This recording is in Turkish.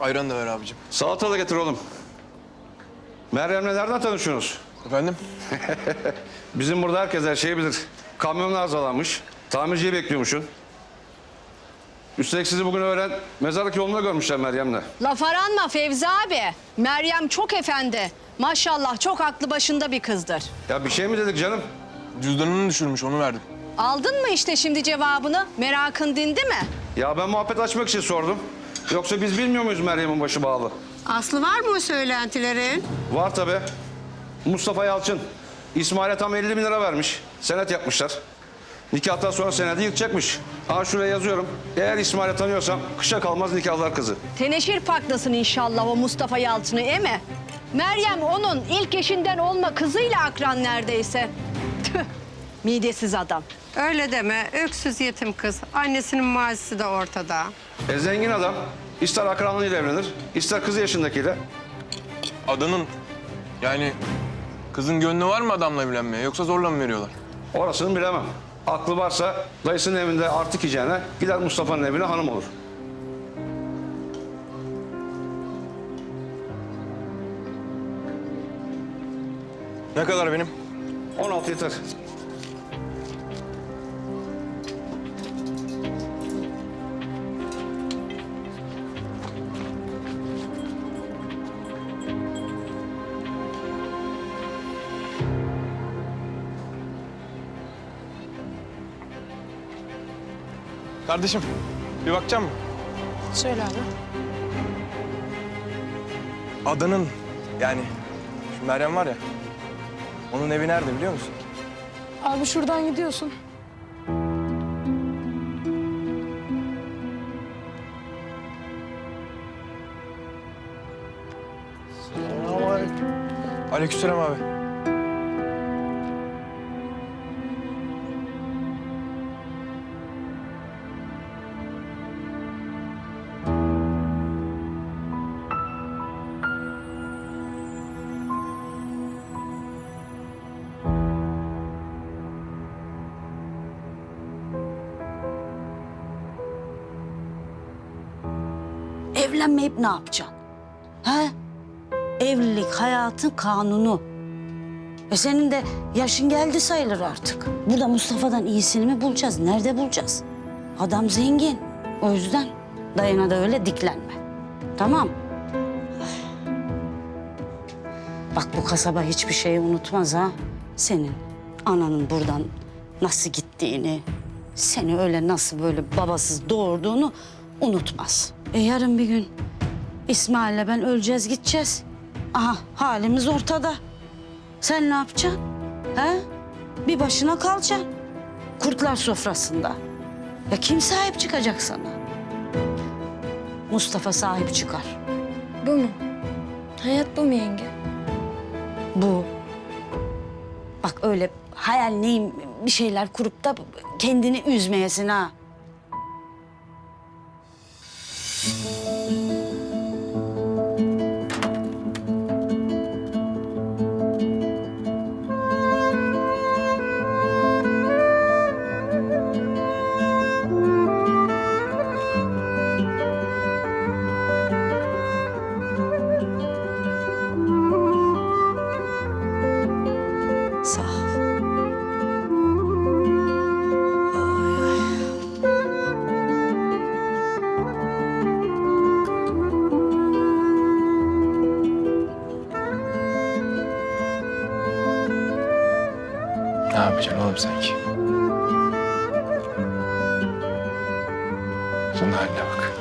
Ayran da ver abicim. Salata da getir oğlum. Meryem'le nereden tanışıyorsunuz? Efendim? Bizim burada herkes her şeyi bilir. Kamyonun arızalanmış. Tamirciyi bekliyormuşsun. Üstelik sizi bugün öğlen mezarlık yolunda görmüşler Meryem'le. Laf aranma Fevzi abi. Meryem çok efendi. Maşallah çok aklı başında bir kızdır. Ya bir şey mi dedik canım? Cüzdanını düşürmüş onu verdim. Aldın mı işte şimdi cevabını? Merakın dindi mi? Ya ben muhabbet açmak için sordum. Yoksa biz bilmiyor muyuz Meryem'in başı bağlı? Aslı var mı o söylentilerin? Var tabii. Mustafa Yalçın. İsmail'e tam 50 bin lira vermiş. Senet yapmışlar. Nikahtan sonra senedi yıkacakmış. Ha şuraya yazıyorum. Eğer İsmail'i tanıyorsam kışa kalmaz nikahlar kızı. Teneşir paklasın inşallah o Mustafa Yalçın'ı eme. Meryem onun ilk eşinden olma kızıyla akran neredeyse. Midesiz adam. Öyle deme. Öksüz yetim kız. Annesinin mazisi de ortada. E zengin adam. ister akranlığıyla evlenir, ister kızı yaşındakiyle. Adanın yani kızın gönlü var mı adamla evlenmeye yoksa zorla mı veriyorlar? Orasını bilemem. Aklı varsa dayısının evinde artık yiyeceğine gider Mustafa'nın evine hanım olur. Ne kadar benim? 16 yeter. Kardeşim bir bakacak mısın? Söyle abi. Adanın yani şu Meryem var ya onun evi nerede biliyor musun? Abi şuradan gidiyorsun. Aleykümselam abi. Evlenmeyip ne yapacaksın? He? Evlilik hayatın kanunu. E senin de yaşın geldi sayılır artık. Burada Mustafa'dan iyisini mi bulacağız? Nerede bulacağız? Adam zengin. O yüzden dayına da öyle diklenme. Tamam. Bak bu kasaba hiçbir şeyi unutmaz ha. Senin ananın buradan nasıl gittiğini, seni öyle nasıl böyle babasız doğurduğunu unutmaz. E yarın bir gün İsmail'le ben öleceğiz gideceğiz. Aha halimiz ortada. Sen ne yapacaksın? He? Bir başına kalacaksın. Kurtlar sofrasında. Ya kim sahip çıkacak sana? Mustafa sahip çıkar. Bu mu? Hayat bu mu yenge? Bu. Bak öyle hayal neyim bir şeyler kurup da kendini üzmeyesin ha. Thank you. Ne yapacaksın oğlum sanki? Şunun haline bak.